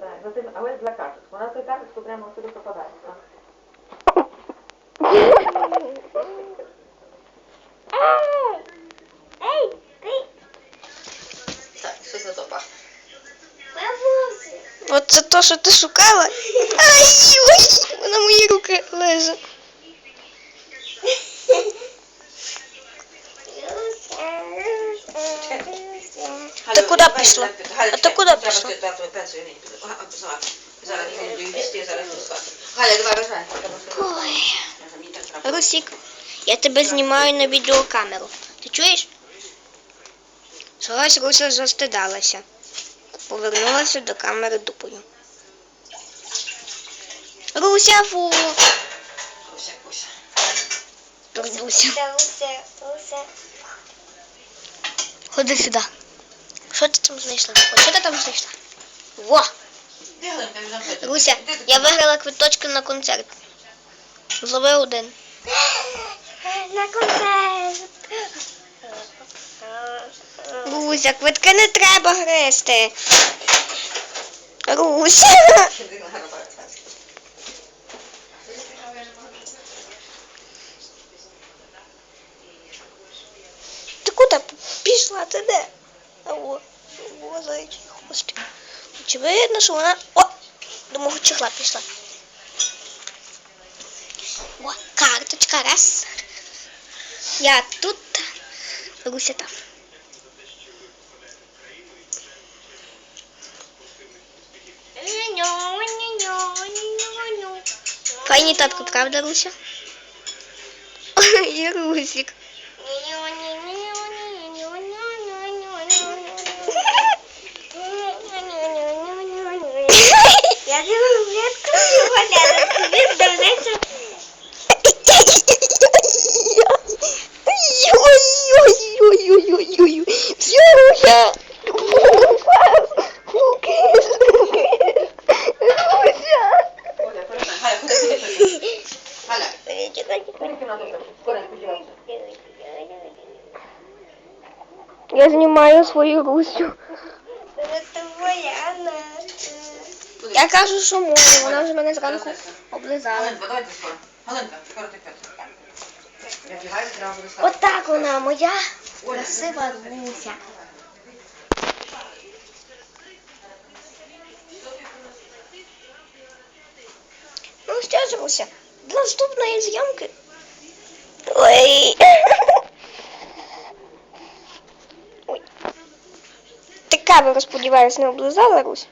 Так, тим, але для карточки. Вона цей карточку прямо сюди попадає. Так. Ей, ти Так, що за зопа? бабусі. Оце то, що ти шукала. Ай, ой, вона мої руки лежить. куди пішла? А ти куди пішла? Зараз я йду зараз йду спати. Галя, давай рожай. Ой. Русік, я тебе знімаю на відеокамеру. Ти чуєш? Чогось Руся застидалася. Повернулася до камери дупою. Руся, фу. Куся. Руся. Руся, Руся. Ходи сюди. Що ти там знайшла? О, що ти там знайшла? Во! Ти я виграла квиточки на концерт. Злови один. На концерт. Руся, квитки не треба грести. Руся. Ти куди пішла? Ти де? А о, зайчий хвостик. Очевидно, що вона. О! До мого чехла пішла. О, карточка, раз. Я тут. Руся там. Файні татку, правда, Руся? Ой, Русик. Куди ти пішла? Галя, куди кімнату пішла? Скоренько, дівайся. Я знімаю свою Русю. Це твоя наша. Куди? Я кажу, що можу. Вона вже мене зранку облизала. Галинка, давайте скоро. Галинка, скоро ти п'ять. Отак вона моя красива Руся. Ну що ж, Руся, до наступної зйомки. Ой. Ой. Ти камеру, сподіваюсь, не облизала, Русь?